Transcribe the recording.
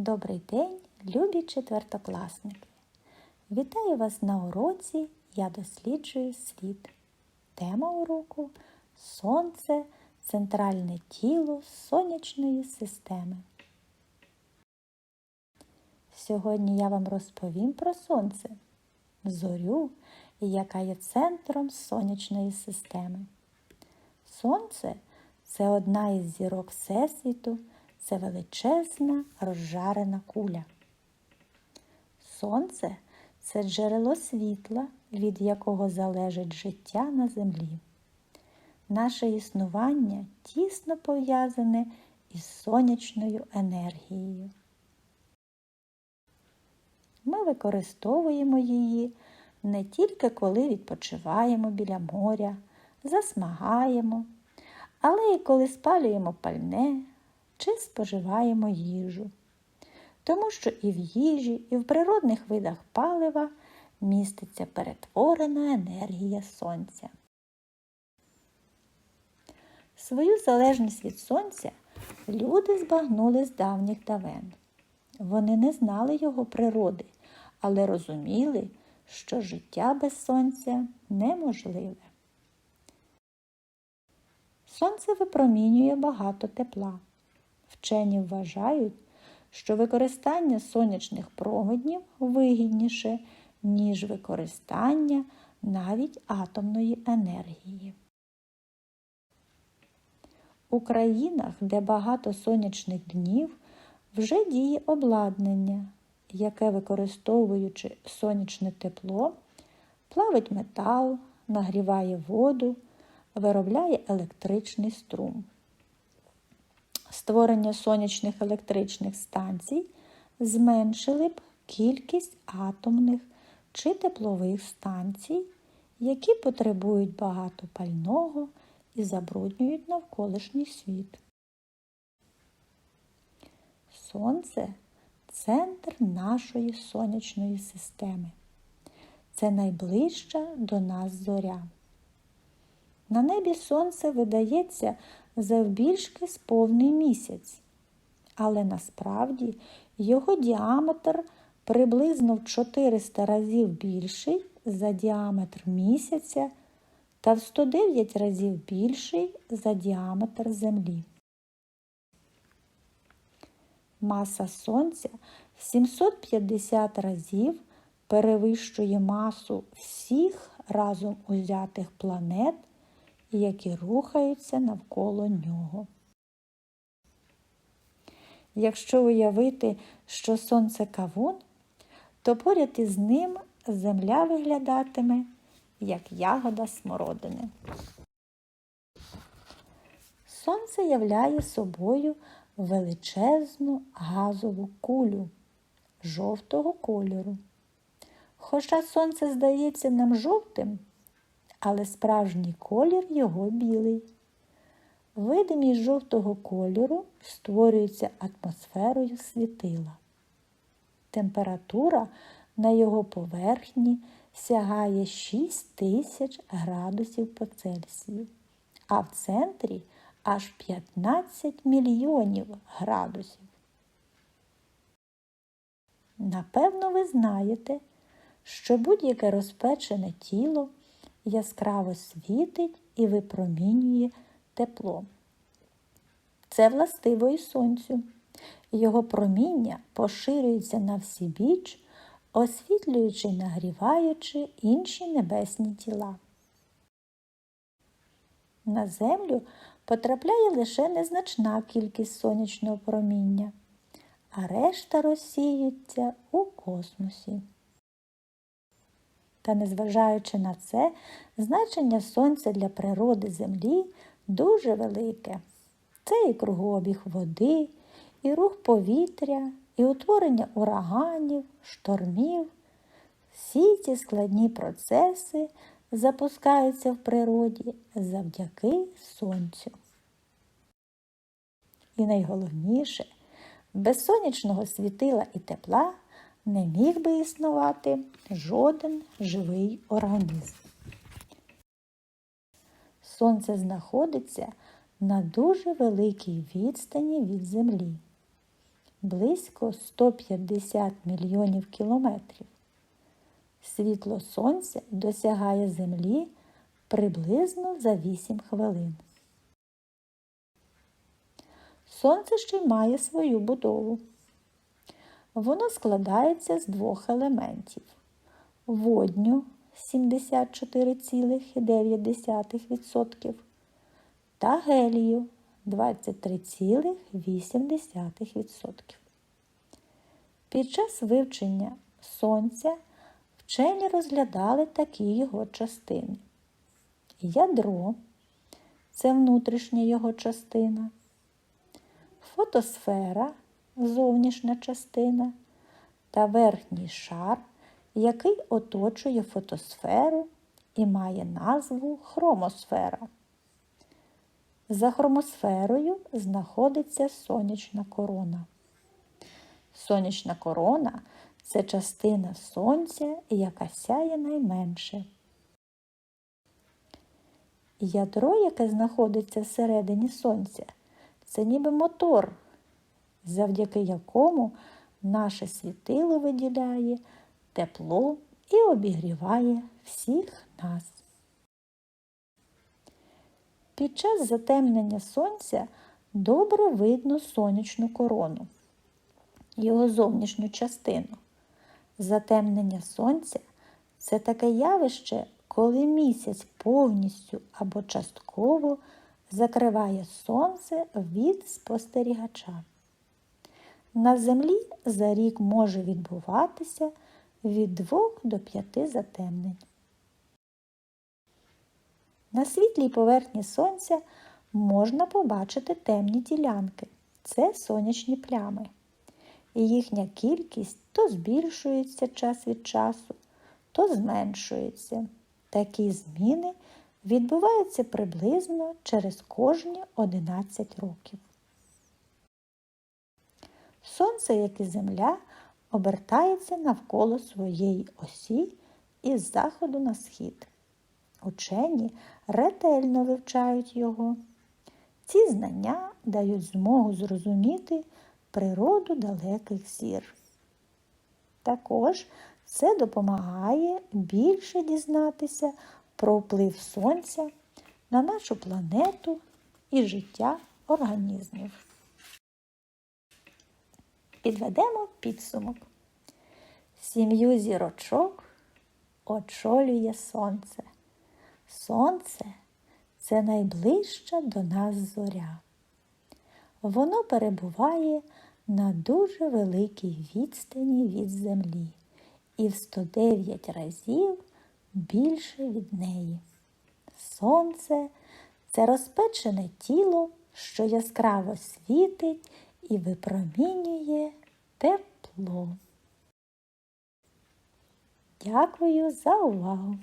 Добрий день, любі четвертокласники! Вітаю вас на уроці Я досліджую світ. Тема уроку Сонце центральне тіло сонячної системи. Сьогодні я вам розповім про Сонце, зорю, яка є центром сонячної системи. Сонце це одна із зірок Всесвіту, це величезна розжарена куля. Сонце це джерело світла, від якого залежить життя на землі. Наше існування тісно пов'язане із сонячною енергією. Ми використовуємо її не тільки коли відпочиваємо біля моря, засмагаємо, але й коли спалюємо пальне чи споживаємо їжу. Тому що і в їжі, і в природних видах палива міститься перетворена енергія сонця. Свою залежність від сонця люди збагнули з давніх давен. Вони не знали його природи, але розуміли, що життя без сонця неможливе. Сонце випромінює багато тепла. Вчені вважають, що використання сонячних променів вигідніше, ніж використання навіть атомної енергії. У країнах, де багато сонячних днів, вже діє обладнання, яке, використовуючи сонячне тепло, плавить метал, нагріває воду, виробляє електричний струм. Створення сонячних електричних станцій зменшили б кількість атомних чи теплових станцій, які потребують багато пального і забруднюють навколишній світ. Сонце центр нашої сонячної системи. Це найближча до нас зоря. На небі сонце видається завбільшки з повний місяць, але насправді його діаметр приблизно в 400 разів більший за діаметр місяця та в 109 разів більший за діаметр Землі. Маса Сонця в 750 разів перевищує масу всіх разом узятих планет, які рухаються навколо нього. Якщо уявити, що сонце кавун, то поряд із ним земля виглядатиме як ягода смородини. Сонце являє собою величезну газову кулю жовтого кольору. Хоча сонце здається нам жовтим, але справжній колір його білий. Видимість жовтого кольору створюється атмосферою світила. Температура на його поверхні сягає 6 тисяч градусів по Цельсію, а в центрі аж 15 мільйонів градусів. Напевно, ви знаєте, що будь-яке розпечене тіло яскраво світить і випромінює тепло. Це властиво і сонцю. Його проміння поширюється на всі біч, освітлюючи і нагріваючи інші небесні тіла. На землю потрапляє лише незначна кількість сонячного проміння, а решта розсіюється у космосі. Та незважаючи на це, значення сонця для природи Землі дуже велике. Це і кругообіг води, і рух повітря, і утворення ураганів, штормів. Всі ці складні процеси запускаються в природі завдяки сонцю. І найголовніше, без сонячного світила і тепла не міг би існувати жоден живий організм. Сонце знаходиться на дуже великій відстані від Землі. близько 150 мільйонів кілометрів. Світло сонця досягає Землі приблизно за 8 хвилин. Сонце ще й має свою будову. Воно складається з двох елементів водню 74,9% та гелію 23,8%. Під час вивчення Сонця вчені розглядали такі його частини. Ядро це внутрішня його частина, фотосфера зовнішня частина та верхній шар, який оточує фотосферу і має назву хромосфера. За хромосферою знаходиться сонячна корона. Сонячна корона це частина сонця, яка сяє найменше. Ядро, яке знаходиться всередині сонця, це ніби мотор, завдяки якому наше світило виділяє тепло і обігріває всіх нас. Під час затемнення сонця добре видно сонячну корону, його зовнішню частину. Затемнення сонця це таке явище, коли місяць повністю або частково закриває сонце від спостерігача. На землі за рік може відбуватися від 2 до 5 затемнень. На світлій поверхні сонця можна побачити темні ділянки це сонячні плями. І їхня кількість то збільшується час від часу, то зменшується. Такі зміни відбуваються приблизно через кожні 11 років. Сонце, як і Земля, обертається навколо своєї осі із заходу на схід. Учені ретельно вивчають його. Ці знання дають змогу зрозуміти природу далеких зір. Також це допомагає більше дізнатися про вплив Сонця на нашу планету і життя організмів. Підведемо підсумок. Сім'ю зірочок очолює сонце. Сонце це найближча до нас зоря. Воно перебуває на дуже великій відстані від землі і в 109 разів більше від неї. Сонце це розпечене тіло, що яскраво світить і випромінює тепло. Дякую за увагу!